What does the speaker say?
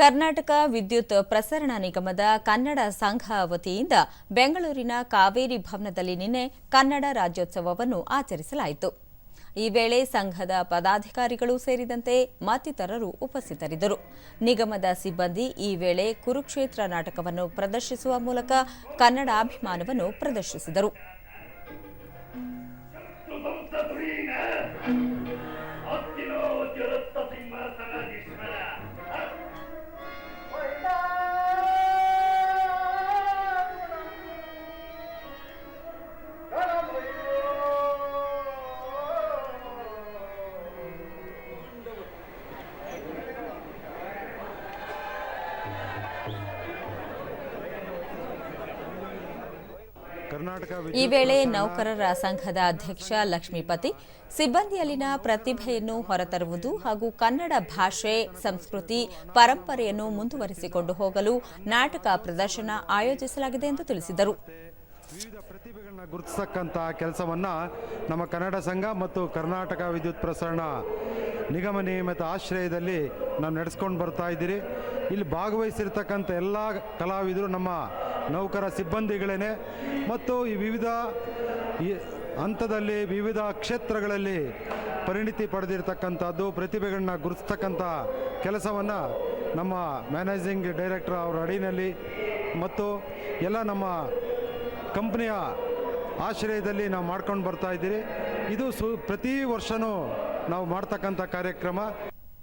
ಕರ್ನಾಟಕ ವಿದ್ಯುತ್ ಪ್ರಸರಣ ನಿಗಮದ ಕನ್ನಡ ಸಂಘ ವತಿಯಿಂದ ಬೆಂಗಳೂರಿನ ಕಾವೇರಿ ಭವನದಲ್ಲಿ ನಿನ್ನೆ ಕನ್ನಡ ರಾಜ್ಯೋತ್ಸವವನ್ನು ಆಚರಿಸಲಾಯಿತು. ಈ ವೇಳೆ ಸಂಘದ ಪದಾಧಿಕಾರಿಗಳು ಸೇರಿದಂತೆ ಮತ್ತಿತರರು ಉಪಸ್ಥಿತರಿದ್ದರು. ನಿಗಮದ ಸಿಬ್ಬಂದಿ ಈ ವೇಳೆ ಕುರುಕ್ಷೇತ್ರ ನಾಟಕವನ್ನು ಪ್ರದರ್ಶಿಸುವ ಮೂಲಕ ಕನ್ನಡಾಭಿಮಾನವನ್ನು ಪ್ರದರ್ಶಿಸಿದರು. ಈ ವೇಳೆ ನೌಕರರ ಸಂಘದ ಅಧ್ಯಕ್ಷ ಲಕ್ಷ್ಮೀಪತಿ ಸಿಬ್ಬಂದಿಯಲ್ಲಿನ ಪ್ರತಿಭೆಯನ್ನು ಹೊರತರುವುದು ಹಾಗೂ ಕನ್ನಡ ಭಾಷೆ ಸಂಸ್ಕೃತಿ ಪರಂಪರೆಯನ್ನು ಮುಂದುವರಿಸಿಕೊಂಡು ಹೋಗಲು ನಾಟಕ ಪ್ರದರ್ಶನ ಆಯೋಜಿಸಲಾಗಿದೆ ಎಂದು ತಿಳಿಸಿದರು. ವಿವಿಧ ಪ್ರತಿಭೆಗಳನ್ನ ಗುರುತಿಸತಕ್ಕಂಥ ಕೆಲಸವನ್ನ ನಮ್ಮ ಕನ್ನಡ ಸಂಘ ಮತ್ತು ಕರ್ನಾಟಕ ವಿದ್ಯುತ್ ಪ್ರಸರಣ ನಿಗಮ ನಿಯಮಿತ ಆಶ್ರಯದಲ್ಲಿ ನಾವು ನಡೆಸ್ಕೊಂಡು ಬರ್ತಾ ಇದ್ದೀರಿ. ಇಲ್ಲಿ ಭಾಗವಹಿಸಿರ್ತಕ್ಕಂಥ ಎಲ್ಲ ಕಲಾವಿದರು ನಮ್ಮ ನೌಕರ ಸಿಬ್ಬಂದಿಗಳೇನೆ. ಮತ್ತು ಈ ವಿವಿಧ ಹಂತದಲ್ಲಿ ವಿವಿಧ ಕ್ಷೇತ್ರಗಳಲ್ಲಿ ಪರಿಣಿತಿ ಪಡೆದಿರ್ತಕ್ಕಂಥದ್ದು, ಪ್ರತಿಭೆಗಳನ್ನ ಗುರುತಿಸ್ತಕ್ಕಂಥ ಕೆಲಸವನ್ನು ನಮ್ಮ ಮ್ಯಾನೇಜಿಂಗ್ ಡೈರೆಕ್ಟರ್ ಅವರ ಅಡಿನಲ್ಲಿ ಮತ್ತು ಎಲ್ಲ ನಮ್ಮ ಕಂಪ್ನಿಯ ಆಶ್ರಯದಲ್ಲಿ ನಾವು ಮಾಡ್ಕೊಂಡು ಬರ್ತಾ ಇದ್ದೀರಿ. ಇದು ಸು ಪ್ರತಿ ವರ್ಷವೂ ನಾವು ಮಾಡ್ತಕ್ಕಂಥ ಕಾರ್ಯಕ್ರಮ.